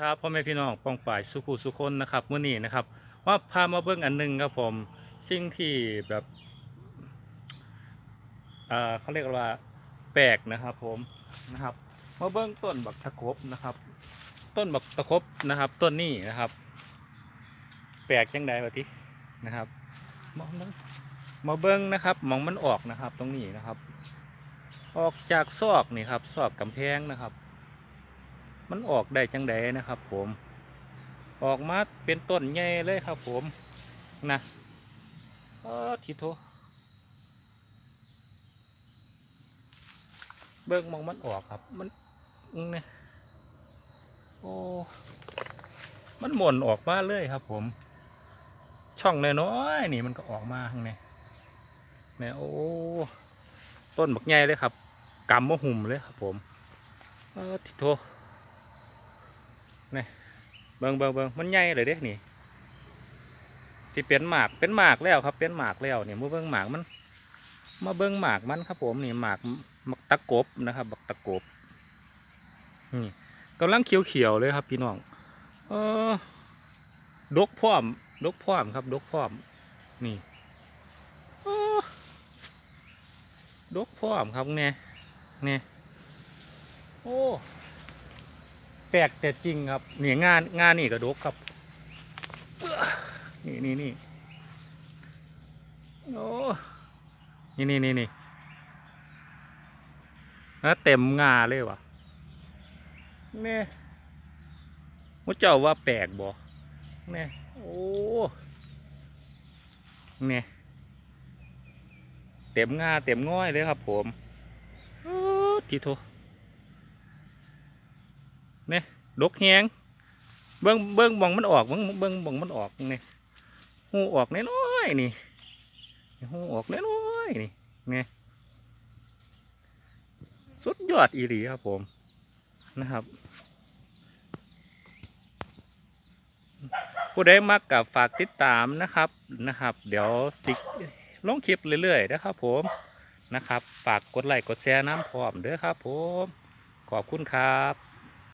ครับพ่อแม่พี่น้องปองป่ายสุขุสุคนนะครับเมื่อนี้นะครับว่าพามาเบิ้งอันหนึงครับผมสิ่งที่แบบเอ่อเขาเรียกว่าแปลกนะครับผมนะครับมาเบิ้งต้นบักตะครบนะครับ ต้นบักตะครบนะครับ ต้นนี้นะครับ แปลกจังใดวะทีนะครับมองมามาเบิ้งนะครับมองมันออกนะครับ ตรงนี้นะครับ ออกจากซอกนี่ครับซอกกำแพงนะครับ มันออกได้จังใดนะครับ ผม ออกมาเป็นต้นใหญ่เลยครับ ผมนะเออทีโทเบิ่งมองมันออกครับ มันเนี่ยโอ้มันหม่นออกมาเลยครับ ผม ช่องน้อยๆนี่มันก็ออกมาข้างในเนี่ยโอ้ต้นบักใหญ่เลยครับกำมะหุ่มเลยครับ ผม เออทีโท นี่เบิงเบิงเบิงมันใหญ่เลยเด้นี่สิเป็นหมากเป็นหมากแล้วครับ เป็นหมากแล้วเนี่ยมาเบิงหมากมัน มาเบิงหมากมันครับ ผมนี่หมากมากตะกบนะครับบักตะกบนี่กำลังเขียวเขียวๆเลยครับพี่น้อง เออดกพร้อมดกพร้อมครับ ดกพร้อม นี่ดกพร้อมครับเนี่ยเนี่ยโอ้ ปลกแต่จริงครับนี่งานงานนี่กระดกครับนี่นี่นี่โอ้นี่นี่นี่นี่นะเต็มงาเลยวะเนี่ยมุเจ้าว่าแปลกบ่เนี่ยโอ้เนี่ยเต็มงาเต็มง่อยเลยครับผมโอ้ทีโท เนี่ยดกแหงเบิ้งเบิ้งบองมันออกเบิ้งเบิ้งบองมันออกเนี่ยหูออกน้อยนี่หูออกน้อยนี่เนี่ยสุดยอดอีหลีครับผมนะครับผู้ใดมักกับฝากติดตามนะครับนะครับ เดี๋ยวสิลงคลิปเรื่อยๆนะครับผมนะครับ ฝากกดไลค์กดแชร์น้ำพร้อมเด้อครับผม ขอบคุณครับ